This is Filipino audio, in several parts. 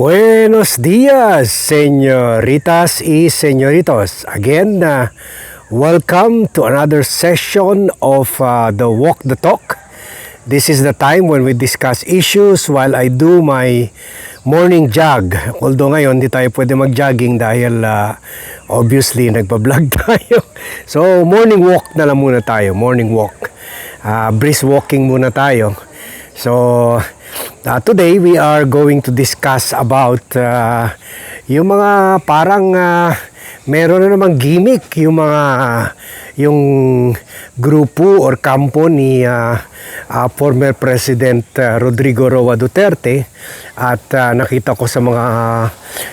Buenos días, señoritas y señoritos. Again, uh, welcome to another session of uh, the Walk the Talk. This is the time when we discuss issues while I do my morning jog. Although ngayon, di tayo pwede mag-jogging dahil uh, obviously nagpa-vlog tayo. So, morning walk na lang muna tayo. Morning walk. Uh, brisk walking muna tayo. So, uh, today we are going to discuss about uh, yung mga parang uh, meron na namang gimmick yung mga yung grupo or kampo ni uh, uh, former President uh, Rodrigo Roa Duterte. At uh, nakita ko sa mga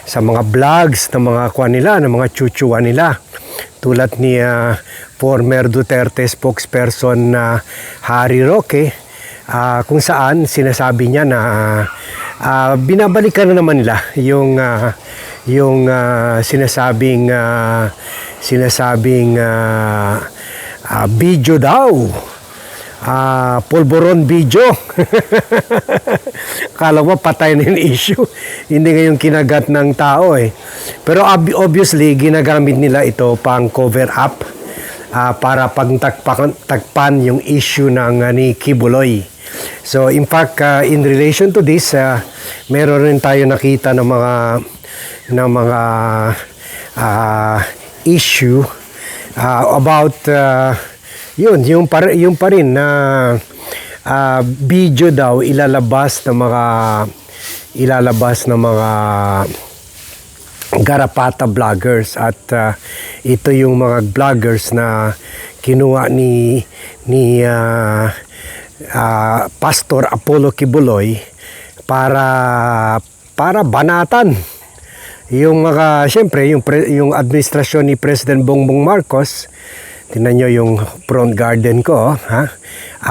sa mga vlogs ng mga kuan nila, ng mga chuchuan nila. Tulad ni uh, former Duterte spokesperson na uh, Harry Roque uh, kung saan sinasabi niya na uh, binabalikan na naman nila yung uh, yung uh, sinasabing uh, sinasabing uh, uh, video daw. Uh, polboron video. Kala mo patay na yung issue. Hindi ngayon kinagat ng tao eh. Pero ob- obviously ginagamit nila ito pang cover up uh, para pagtagpan tagpan yung issue ng uh, ni Kibuloy. So in fact, uh, in relation to this, uh, meron rin tayo nakita ng mga ng mga uh, issue uh, about uh, yun, yung pa, yung pa rin na uh, video daw ilalabas ng mga ilalabas ng mga garapata vloggers at uh, ito yung mga vloggers na kinuha ni ni uh, uh, Pastor Apollo Kibuloy para para banatan yung mga siyempre yung pre, yung administrasyon ni President Bongbong Marcos Tingnan nyo yung front garden ko, ha?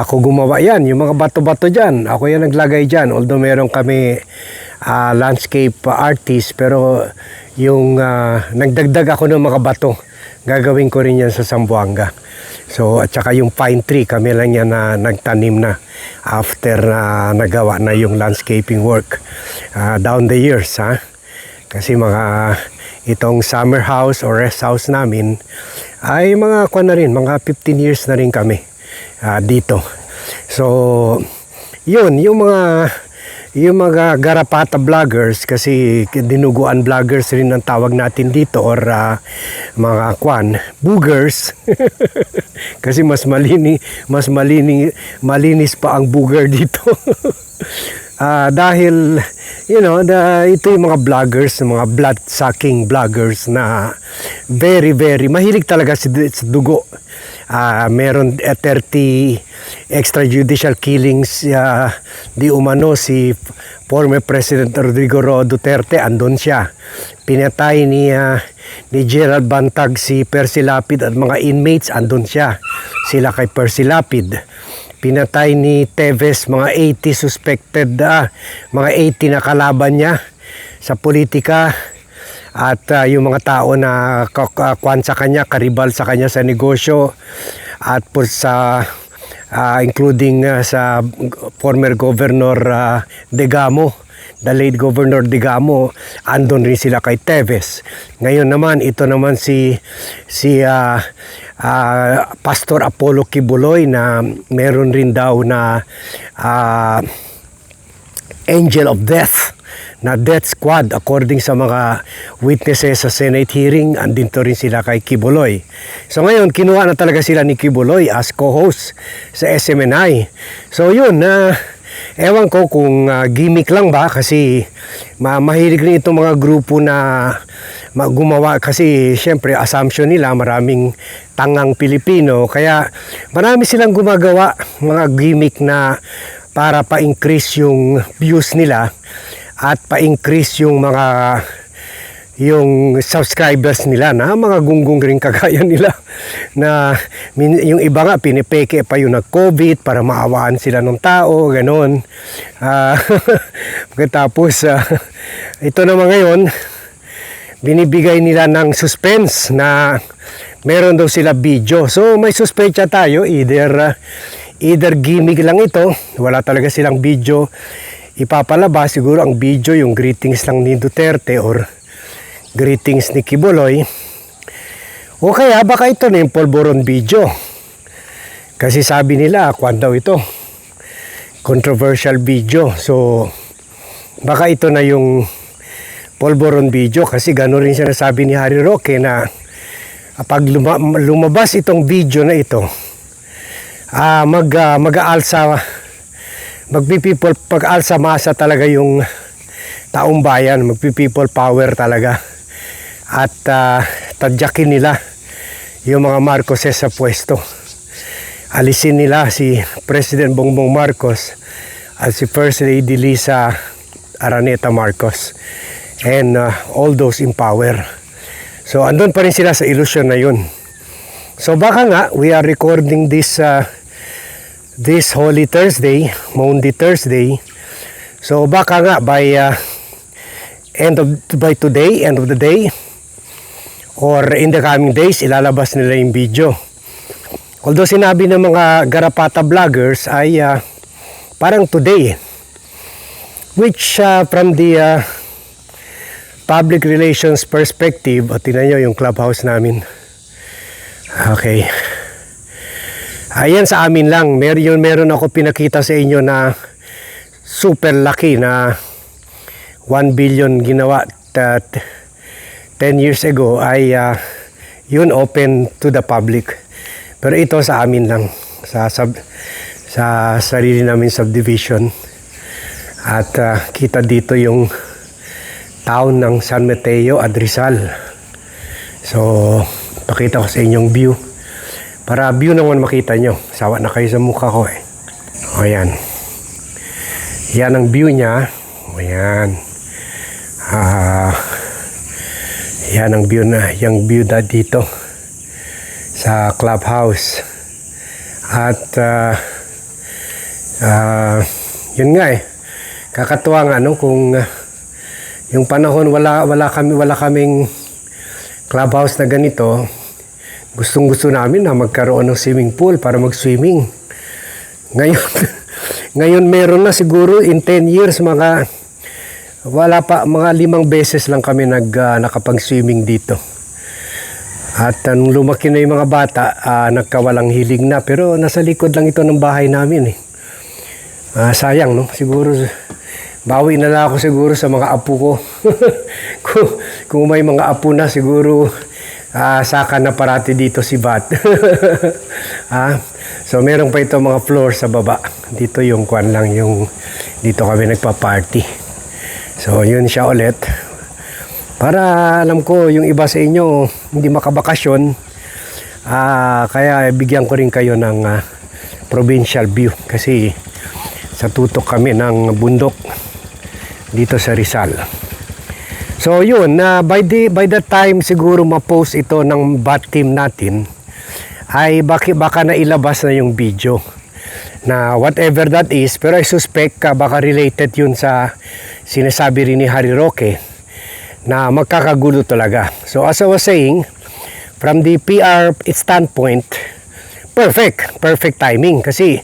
Ako gumawa yan, yung mga bato-bato dyan. Ako yan naglagay dyan. Although meron kami uh, landscape artist, pero yung uh, nagdagdag ako ng mga bato. Gagawin ko rin yan sa Zamboanga. So at saka yung pine tree kami lang yan na nagtanim na after na uh, nagawa na yung landscaping work uh, down the years ha. Kasi mga itong summer house or rest house namin ay mga kwan na rin, mga 15 years na rin kami uh, dito. So yun, yung mga yung mga garapata vloggers kasi dinuguan vloggers rin ang tawag natin dito or uh, mga kwan boogers. Kasi mas malini mas malini malinis pa ang booger dito uh, dahil you know the, ito yung mga vloggers mga blood sucking vloggers na very very mahilig talaga sa, sa dugo. Uh, meron uh, 30 extrajudicial killings uh, di umano si former President Rodrigo Roa Duterte andon siya. Pinatay ni uh, ni Gerald Bantag si Percy Lapid at mga inmates andon siya. Sila kay Percy Lapid pinatay ni Teves mga 80 suspected uh, mga 80 na kalaban niya sa politika. At uh, yung mga tao na kwan sa kanya, karibal sa kanya sa negosyo. At po sa uh, including uh, sa former governor uh, Degamo the late Governor Digamo, andon rin sila kay Teves. Ngayon naman, ito naman si, si uh, uh, Pastor Apollo Kibuloy na meron rin daw na uh, angel of death na death squad according sa mga witnesses sa Senate hearing andito rin sila kay Kibuloy. So ngayon kinuha na talaga sila ni Kibuloy as co-host sa SMNI. So yun na uh, ewan ko kung uh, gimmick lang ba kasi ma mahilig rin itong mga grupo na gumawa kasi syempre assumption nila maraming tangang Pilipino. Kaya marami silang gumagawa mga gimmick na para pa-increase yung views nila at pa-increase yung mga yung subscribers nila na mga gunggong rin kagaya nila na yung iba nga pinipeke pa yung nag-COVID para maawaan sila ng tao, ganon. Uh, tapos uh, ito naman ngayon binibigay nila ng suspense na meron daw sila video. So may suspecha tayo either uh, either gimmick lang ito, wala talaga silang video ipapalabas siguro ang video yung greetings lang ni Duterte or greetings ni Kibuloy. O kaya baka ito na yung polvoron video. Kasi sabi nila, kwan daw ito. Controversial video. So, baka ito na yung polvoron video kasi gano'n rin siya nasabi ni Harry Roque na pag luma- lumabas itong video na ito, ah mag, ah, mag-aalsa, magpi-people, pag-alsa masa talaga yung taong bayan, magpi-people power talaga. At ah, tadyakin nila yung mga Marcoses sa pwesto. Alisin nila si President Bongbong Marcos at si First Lady Lisa Araneta Marcos and uh, all those in power. So andun pa rin sila sa illusion na yun. So baka nga we are recording this uh, this Holy Thursday, Maundy Thursday. So baka nga by uh, end of by today, end of the day or in the coming days ilalabas nila yung video. Although sinabi ng mga Garapata vloggers ay uh, parang today which uh, from the uh, public relations perspective, o tingnan nyo yung clubhouse namin. Okay. Ayan sa amin lang. Mer yun, meron ako pinakita sa inyo na super laki na 1 billion ginawa at 10 years ago ay ah, yun open to the public. Pero ito sa amin lang sa sub, sa sarili namin subdivision. At ah, kita dito yung town ng San Mateo at Rizal. So, pakita ko sa inyong view. Para view naman makita nyo. Sawa na kayo sa mukha ko eh. O yan. Yan ang view niya. O yan. Ah, yan ang view na, yung view na dito sa clubhouse. At ah, ah, yun nga eh. Kakatuwa nga no kung ah, yung panahon wala wala kami wala kaming clubhouse na ganito. Gustong gusto namin na magkaroon ng swimming pool para mag-swimming. Ngayon ngayon meron na siguro in 10 years mga wala pa mga limang beses lang kami nag ah, nakapag-swimming dito. At ah, nung lumaki na yung mga bata, ah, nagkawalang hiling na. Pero nasa likod lang ito ng bahay namin eh. Ah, sayang no, siguro bawi na lang ako siguro sa mga apo ko. kung, kung may mga apo na siguro ah, saka na parati dito si Bat. ah, so meron pa ito mga floor sa baba. Dito yung kwan lang yung dito kami nagpa-party. So yun siya ulit. Para alam ko yung iba sa inyo hindi makabakasyon. Ah, kaya bigyan ko rin kayo ng ah, provincial view kasi sa tutok kami ng bundok dito sa Rizal. So yun, na by the by the time siguro ma-post ito ng bat team natin ay baki, baka na ilabas na yung video na whatever that is pero I suspect ka baka related yun sa sinasabi rin ni Harry Roque na magkakagulo talaga. So as I was saying, from the PR standpoint, perfect, perfect timing kasi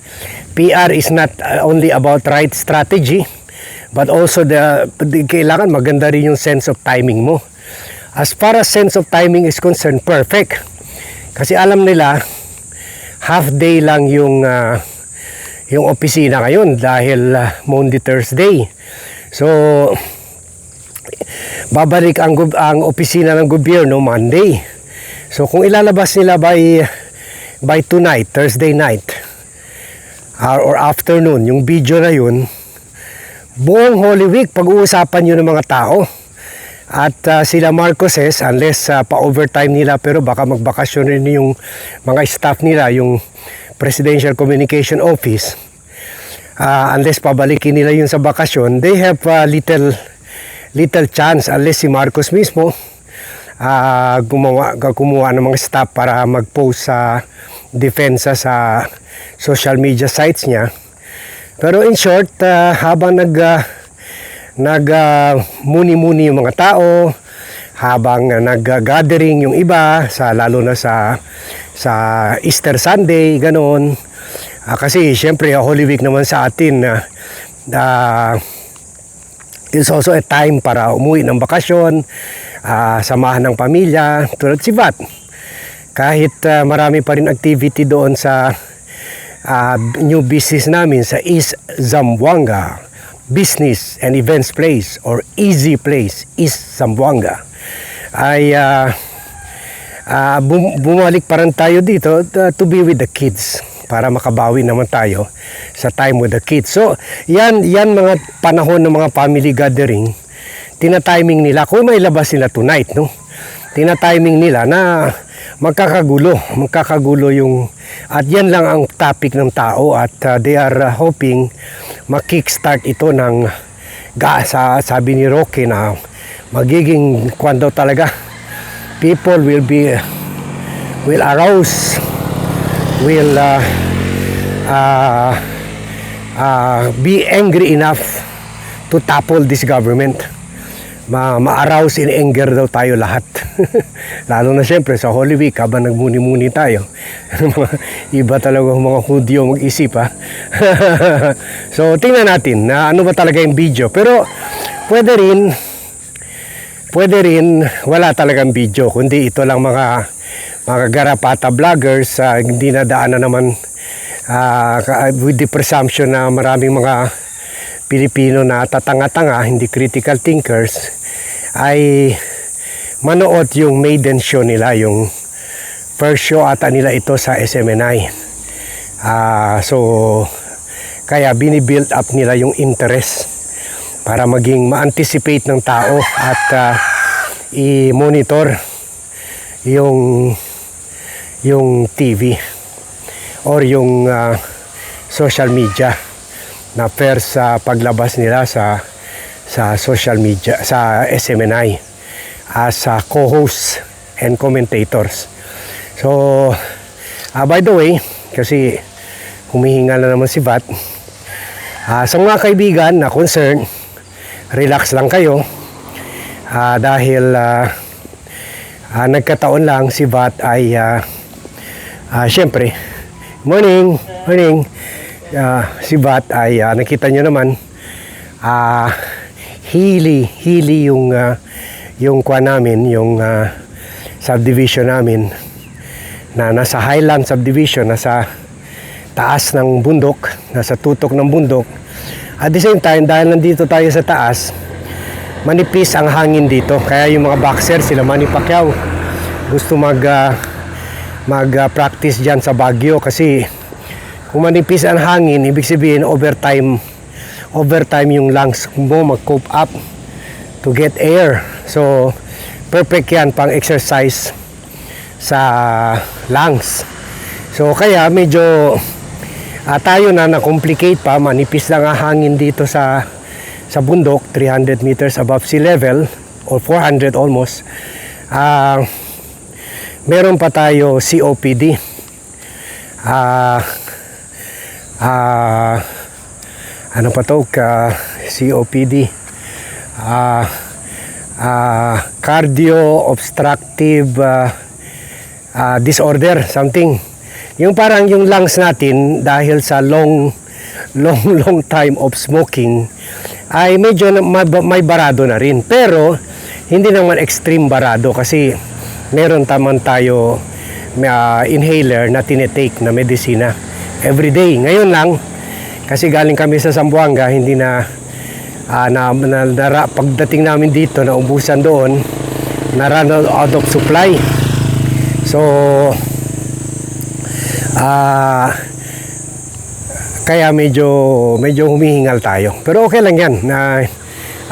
PR is not uh, only about right strategy but also the, the kailangan maganda rin yung sense of timing mo. As far as sense of timing is concerned, perfect. Kasi alam nila half day lang yung uh, yung opisina ngayon dahil uh, Monday Thursday. So babalik ang ang opisina ng gobyerno Monday. So kung ilalabas nila by by tonight, Thursday night or, or afternoon, yung video na yun, buong Holy Week pag-uusapan yun ng mga tao. At ah, sila Marcoses, unless ah, pa-overtime nila, pero baka magbakasyon rin yung mga staff nila, yung Presidential Communication Office, Ah, unless pabalikin nila yun sa bakasyon, they have ah, little little chance unless si Marcos mismo ah gumawa, kumuha ng mga staff para mag-post sa defensa sa social media sites niya. Pero in short, ah, habang nag ah, nag ah, muni-muni yung mga tao, habang uh, nag-gathering yung iba sa lalo na sa sa Easter Sunday, ganoon. Ah, kasi syempre Holy Week naman sa atin na ah, It's also a time para umuwi ng bakasyon, ah, samahan ng pamilya, tulad si Vat. Kahit ah, marami pa rin activity doon sa ah, new business namin sa East Zamboanga Business and Events Place or Easy Place, East Zamboanga, ay ah, ah, bum- bumalik pa rin tayo dito uh, to be with the kids para makabawi naman tayo sa time with the kids. So, yan, yan mga panahon ng mga family gathering, tina-timing nila, kung may labas sila tonight, no? Tina-timing nila na magkakagulo, magkakagulo yung, at yan lang ang topic ng tao at uh, they are uh, hoping makickstart ito ng, ga, sa, sabi ni Rocky na magiging kwan daw talaga, people will be, will arouse will uh, uh, uh, be angry enough to topple this government. Ma ma-arouse in anger daw tayo lahat. Lalo na siyempre sa Holy Week habang nagmuni-muni tayo. Iba talaga mga Hudyo mag-isip ha. so tingnan natin na ano ba talaga yung video. Pero pwede rin pwede rin wala talagang video kundi ito lang mga mga garapata vloggers uh, hindi nadaanan naman ah, ka- with the presumption na maraming mga Pilipino na tatanga-tanga, hindi critical thinkers ay manood yung maiden show nila, yung first show ata nila ito sa SMNI. Ah, so kaya binibuild up nila yung interest para maging ma-anticipate ng tao at ah, i-monitor yung yung TV or yung ah, social media na fair sa paglabas nila sa sa social media sa SMNI as a co-host and commentators. So, ah, by the way, kasi humihinga na naman si Vat. Ah, sa mga kaibigan na concern, relax lang kayo. Ah, dahil ah, ah, nagkataon lang si Vat ay ah, ah, syempre, morning, morning. Ah, si Vat ay ah, nakita nyo naman ah, hili, hili yung ah, yung kwa namin, yung ah, subdivision namin na nasa Highland subdivision, nasa taas ng bundok, nasa tutok ng bundok. At the same time, dahil nandito tayo sa taas, manipis ang hangin dito. Kaya yung mga boxer, sila Manny Pacquiao, gusto mag ah, mag ah, diyan sa Baguio kasi kung manipis ang hangin, ibig sabihin overtime overtime yung lungs mo mag-cope up to get air. So, perfect yan pang exercise sa lungs. So, kaya medyo ah, tayo na na-complicate pa, manipis lang ang hangin dito sa sa bundok, 300 meters above sea level or 400 almost. Ah, meron pa tayo COPD. Ah, ah, ano pa to? Ka, COPD. Ah, ah, cardio obstructive ah, ah, disorder, something. Yung parang yung lungs natin dahil sa long long long time of smoking ay medyo na- may, barado na rin. Pero hindi naman extreme barado kasi meron taman tayo ah, inhaler na tinetake na medisina every day. Ngayon lang kasi galing kami sa Zamboanga, hindi na ah, na, na, nara- pagdating namin dito na ubusan doon na run out of supply. So ah kaya medyo medyo humihingal tayo. Pero okay lang 'yan. Na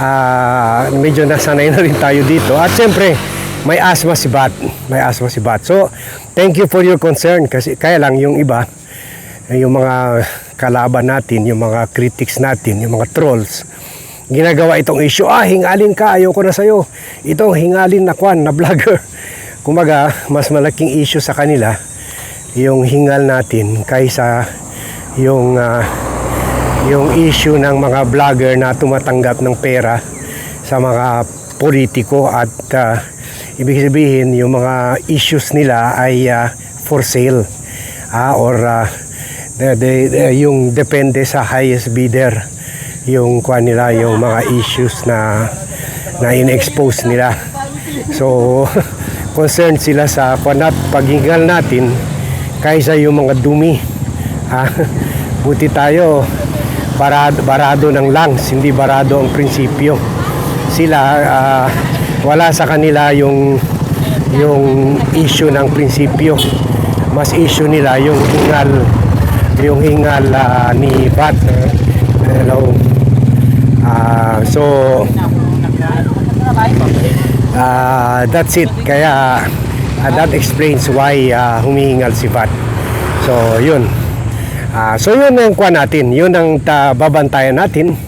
ah, medyo nasanay na rin tayo dito. At siyempre, may asthma si Bat. May asthma si Bat. So, thank you for your concern kasi kaya lang yung iba yung mga kalaban natin, yung mga critics natin, yung mga trolls, ginagawa itong issue, ah, hingalin ka, ayoko na sa'yo. Itong hingalin na kwan, na vlogger. Kumaga, mas malaking issue sa kanila, yung hingal natin kaysa yung ah, yung issue ng mga vlogger na tumatanggap ng pera sa mga politiko at ah, ibig sabihin yung mga issues nila ay ah, for sale ah, or ah, de, de- de- yung depende sa highest bidder yung kuan nila yung mga issues na na in-expose nila. So concerned sila sa kuan at paghingal natin kaysa yung mga dumi. Ha? Buti tayo barado, barado ng lungs, hindi barado ang prinsipyo. Sila ah, wala sa kanila yung yung issue ng prinsipyo. Mas issue nila yung hingal yung hingal ah, ni Bat. Hello. Ah, so ah, that's it. Kaya ah, that explains why ah, humihingal si Bat. So yun. Ah, so yun ang kuha natin. Yun ang ta- babantayan natin.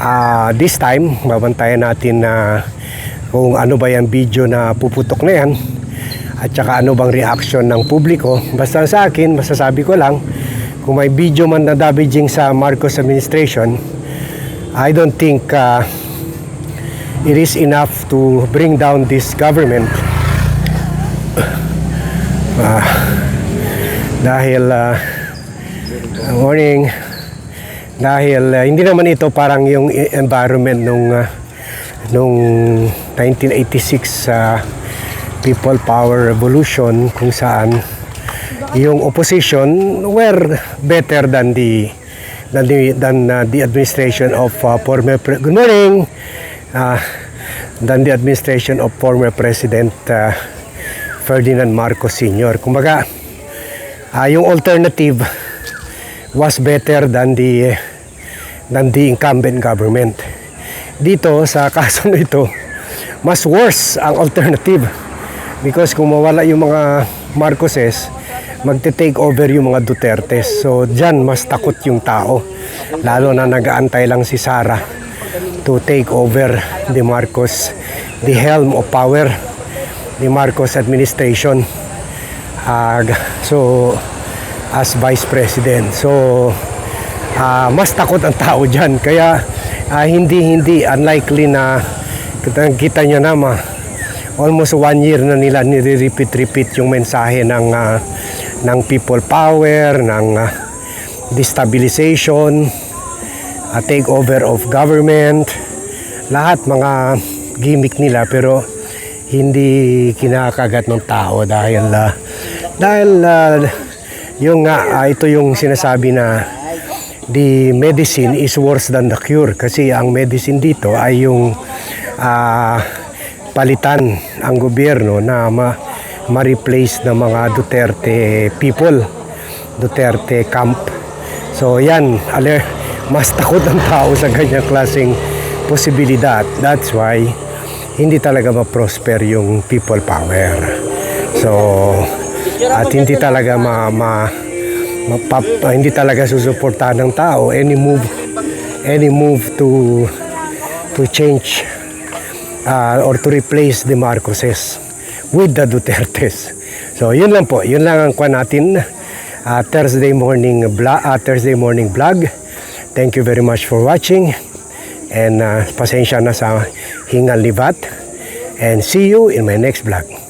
Ah, this time, babantayan natin na kung ano ba yung video na puputok na yan at saka ano bang reaction ng publiko. Basta sa akin, masasabi ko lang, kung may video man na damaging sa Marcos administration, I don't think uh, it is enough to bring down this government. Ah, dahil uh, morning dahil uh, hindi naman ito parang yung i- environment nung uh, nung 1986 uh, People Power Revolution kung saan yung opposition were better than the than the, than, uh, the administration of uh, former pre- good morning uh, than the administration of former President uh, Ferdinand Marcos Sr. Kumbaga, ah, yung alternative was better than the than the incumbent government. Dito sa kaso na ito, mas worse ang alternative. Because kung mawala yung mga Marcoses, magte-take over yung mga Dutertes. So dyan mas takot yung tao. Lalo na nag-aantay lang si Sara to take over the Marcos, the helm of power, the Marcos administration. Ah, so as vice president. So ah, mas takot ang tao diyan kaya ah, hindi hindi unlikely na kita, kita nyo na ma, almost one year na nila nire-repeat repeat yung mensahe ng ah, ng people power ng ah, destabilization a takeover of government lahat mga gimmick nila pero hindi kinakagat ng tao dahil ah, dahil ah, yung nga ah, ito yung sinasabi na the medicine is worse than the cure. Kasi ang medicine dito ay yung ah, palitan ang gobyerno na ma, ma-replace ng mga Duterte people Duterte camp. So yan ale, mas takot ang tao sa ganyang klaseng posibilidad. That's why hindi talaga ma-prosper yung people power. So at hindi talaga ma, ma mapap, ah, hindi talaga susuportahan ng tao any move any move to to change uh, or to replace the Marcoses with the Dutertes. So yun lang po, yun lang ang kwan natin uh, Thursday morning vlog, uh, Thursday morning vlog. Thank you very much for watching and uh, pasensya na sa hingal libat and see you in my next vlog.